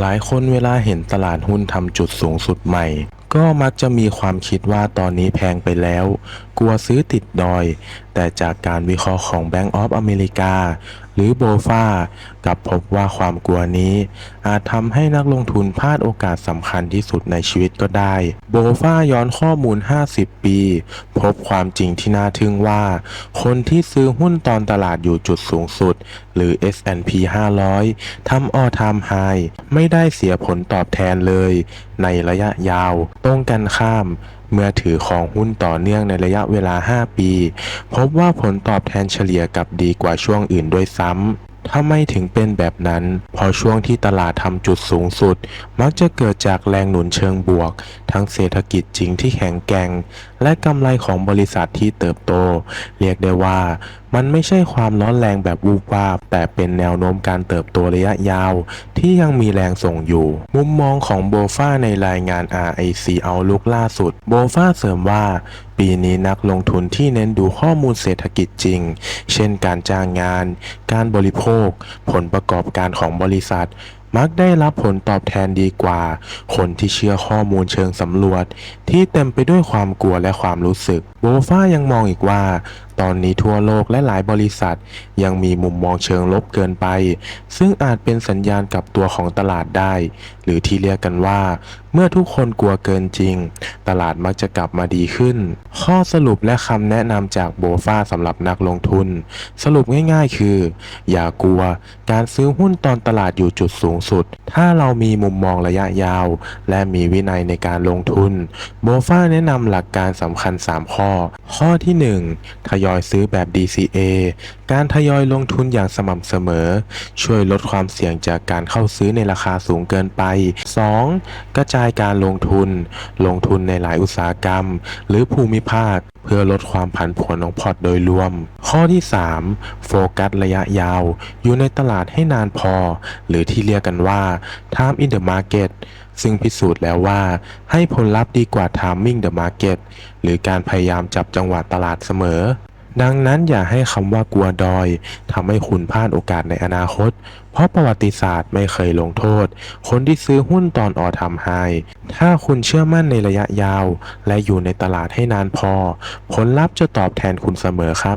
หลายคนเวลาเห็นตลาดหุ้นทำจุดสูงสุดใหม่ ก็มักจะมีความคิดว่าตอนนี้แพงไปแล้ว กลัวซื้อติดดอย แต่จากการวิเคราะห์ของ Bank of America หรือโบฟากับพบว่าความกลัวนี้ อาจทำให้นักลงทุนพลาดโอกาสสำคัญที่สุดในชีวิตก็ได้โบฟาย้อนข้อมูล 50 ปี พบความจริงที่น่าทึ่งว่า คนที่ซื้อหุ้นตอนตลาดอยู่จุดสูงสุด หรือ S&P 500 ทำ all time high ไม่ได้เสียผลตอบแทนเลย ในระยะยาว ตรงกันข้ามเมื่อถือของหุ้นต่อเนื่องในระยะเวลา 5 ปี พบว่าผลตอบแทนเฉลี่ยกับดีกว่าช่วงอื่นด้วยซ้ำถ้าไม่ถึงเป็นแบบนั้น พอช่วงที่ตลาดทำจุดสูงสุด มักจะเกิดจากแรงหนุนเชิงบวก ทั้งเศรษฐกิจจริงที่แข็งแกร่ง และกำไรของบริษัทที่เติบโต เรียกได้ว่ามันไม่ใช่ความร้อนแรงแบบวูบวาบ แต่เป็นแนวโน้มการเติบโตระยะยาว ที่ยังมีแรงส่งอยู่ มุมมองของโบฟาในรายงาน RIC Outlook ล่าสุด โบฟาเสริมว่า ปีนี้นักลงทุนที่เน้นดูข้อมูลเศรษฐกิจจริง เช่นการจ้างงาน การบริโภค ผลประกอบการของบริษัทมักได้รับผลตอบแทนดีกว่า คนที่เชื่อข้อมูลเชิงสำรวจ ที่เต็มไปด้วยความกลัวและความรู้สึก โบฟายังมองอีกว่า ตอนนี้ทั่วโลกและหลายบริษัท ยังมีมุมมองเชิงลบเกินไป ซึ่งอาจเป็นสัญญาณกลับตัวของตลาดได้ หรือที่เรียกกันว่า เมื่อทุกคนกลัวเกินจริง ตลาดมักจะกลับมาดีขึ้น ข้อสรุปและคำแนะนำจากโบฟาสำหรับนักลงทุน สรุปง่ายๆ คือ อย่ากลัว การซื้อหุ้นตอนตลาดอยู่จุดสูงสุด ถ้าเรามีมุมมองระยะยาว และมีวินัยในการลงทุน โบฟาแนะนำหลักการสำคัญ 3 ข้อ ข้อที่ 1 ทยยอยซื้อแบบ DCA การทยอยลงทุนอย่างสม่ำเสมอ ช่วยลดความเสี่ยงจากการเข้าซื้อในราคาสูงเกินไป 2. กระจายการลงทุน ลงทุนในหลายอุตสาหกรรม หรือภูมิภาค เพื่อลดความผันผวนของพอร์ตโดยรวม ข้อที่ 3 โฟกัสระยะยาว อยู่ในตลาดให้นานพอ หรือที่เรียกกันว่า time in the market ซึ่งพิสูจน์แล้วว่า ให้ผลลัพธ์ดีกว่า timing the market หรือการพยายามจับจังหวะตลาดเสมอ ดังนั้นอย่าให้คำว่ากลัวดอยทำให้คุณพลาดโอกาสในอนาคต เพราะประวัติศาสตร์ไม่เคยลงโทษ คนที่ซื้อหุ้นตอนออทำไฮถ้าคุณเชื่อมั่นในระยะยาว และอยู่ในตลาดให้นานพอ ผลลัพธ์จะตอบแทนคุณเสมอครับ